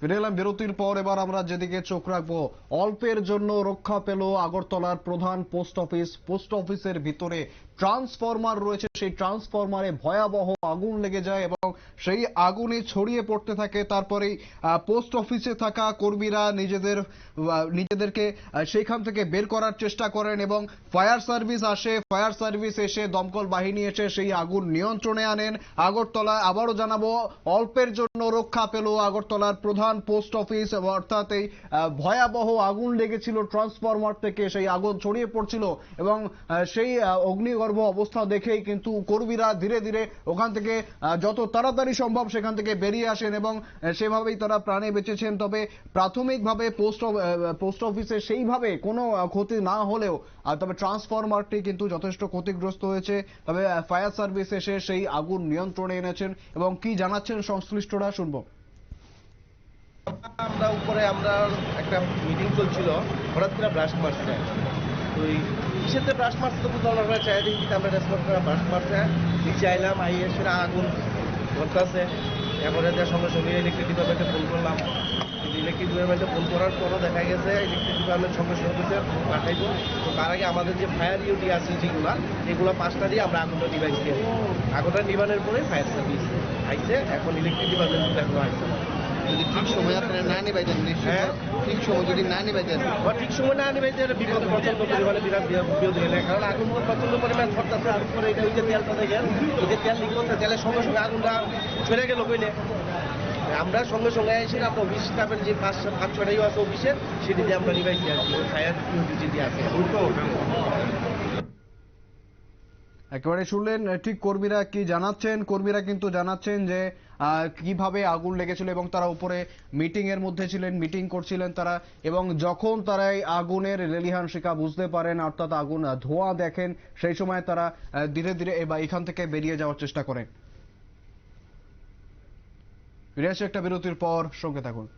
ফিরে এলাম বিরতির পর এবার আমরা যেদিকে চোখ রাখব। অল্পের জন্য রক্ষা পেল আগরতলার প্রধান পোস্ট অফিস। পোস্ট অফিসের ভিতরে ট্রান্সফরমার রয়েছে। সেই ট্রান্সফরমারে ভয়াবহ আগুন লেগে যায় এবং সেই আগুনে ছড়িয়ে পড়তে থাকে। তারপরেই পোস্ট অফিসে থাকা কর্মীরা নিজেদের নিজেদেরকে সেইখান থেকে বের করার চেষ্টা করেন এবং ফায়ার সার্ভিস আসে। ফায়ার সার্ভিস এসে দমকল বাহিনী এসে সেই আগুন নিয়ন্ত্রণে আনেন। আগরতলা আবারও জানাব, অল্পের জন্য রক্ষা পেল আগরতলার প্রধান পোস্ট অফিস অর্থাৎ এই ভয়াবহ আগুন লেগেছিল ট্রান্সফরমার থেকে, সেই আগুন ছড়িয়ে পড়ছিল এবং সেই অগ্নিগর্ভ অবস্থা দেখেই কিন্তু কর্মীরা ধীরে ধীরে ওখান থেকে যত তাড়াতাড়ি সম্ভব সেখান থেকে বেরিয়ে আসেন এবং সেভাবেই তারা প্রাণে বেঁচেছেন। তবে প্রাথমিকভাবে পোস্ট পোস্ট অফিসে সেইভাবে কোনো ক্ষতি না হলেও তবে ট্রান্সফরমারটি কিন্তু যথেষ্ট ক্ষতিগ্রস্ত হয়েছে। তবে ফায়ার সার্ভিস এসে সেই আগুন নিয়ন্ত্রণে এনেছেন এবং কি জানাচ্ছেন সংশ্লিষ্টরা শুনব। উপরে আমরা একটা মিটিং চলছিল, হঠাৎ করে ব্রাস্ট মারছে। তো এই কিসেতে ব্রাস্ট মারছে তো বুঝলাম আমরা চাই দেখি আমরা রেসপন্স করে ব্রাশ মারছে। নিচে আইলাম আই এসে আগুন ধরতেছে। এরপরে যে সঙ্গে সঙ্গে ইলেকট্রিক ডিপার্টমেন্টে ফোন করলাম। ইলেকট্রিক ডিপার্টমেন্টে ফোন করার পরও দেখা গেছে ইলেকট্রিক ডিপার্টমেন্ট সঙ্গে সঙ্গে পাঠাইব তো তার আগে আমাদের যে ফায়ার ইউটি আছে যেগুলো এগুলো পাঁচটা দিয়ে আমরা আগুনটা দিয়ে আগুনটা নিবানের পরে ফায়ার সার্ভিস আইছে। এখন ইলেকট্রিক ডিপার্টমেন্ট এখনও আইছে। না যদি ঠিক সময় আপনারা না নিবাইতেন হ্যাঁ। ঠিক সময় যদি না নিবাইতেন বা ঠিক সময় না নেবে যে বিপদ প্রচণ্ড পরিমাণে বিরাট বিপদ হয়ে যায়। কারণ আগুন প্রচণ্ড পরিমাণে ছড়তেছে আর উপরে এটা ওই যে তেলটা দেখেন এই যে তেল করতে তেলের সঙ্গে সঙ্গে আগুনটা ছড়ে গেল কইলে। আমরা সঙ্গে সঙ্গে এসে আমরা অফিস স্টাফের যে পাঁচ পাঁচ ছটাইও আছে অফিসের সেটি দিয়ে আমরা নিবাইছি আর কি। ফায়ার যেটি আছে। একেবারে শুনলেন ঠিক কর্মীরা কি জানাচ্ছেন? কর্মীরা কিন্তু জানাচ্ছেন যে কীভাবে আগুন লেগেছিল এবং তারা উপরে মিটিং এর মধ্যে ছিলেন মিটিং করছিলেন তারা, এবং যখন তারা এই আগুনের লেলিহান শিকা বুঝতে পারেন, অর্থাৎ আগুন ধোঁয়া দেখেন, সেই সময় তারা ধীরে ধীরে এ- বা এখান থেকে বেরিয়ে যাওয়ার চেষ্টা করেন। ফিরে একটা বিরতির পর, সঙ্গে থাকুন।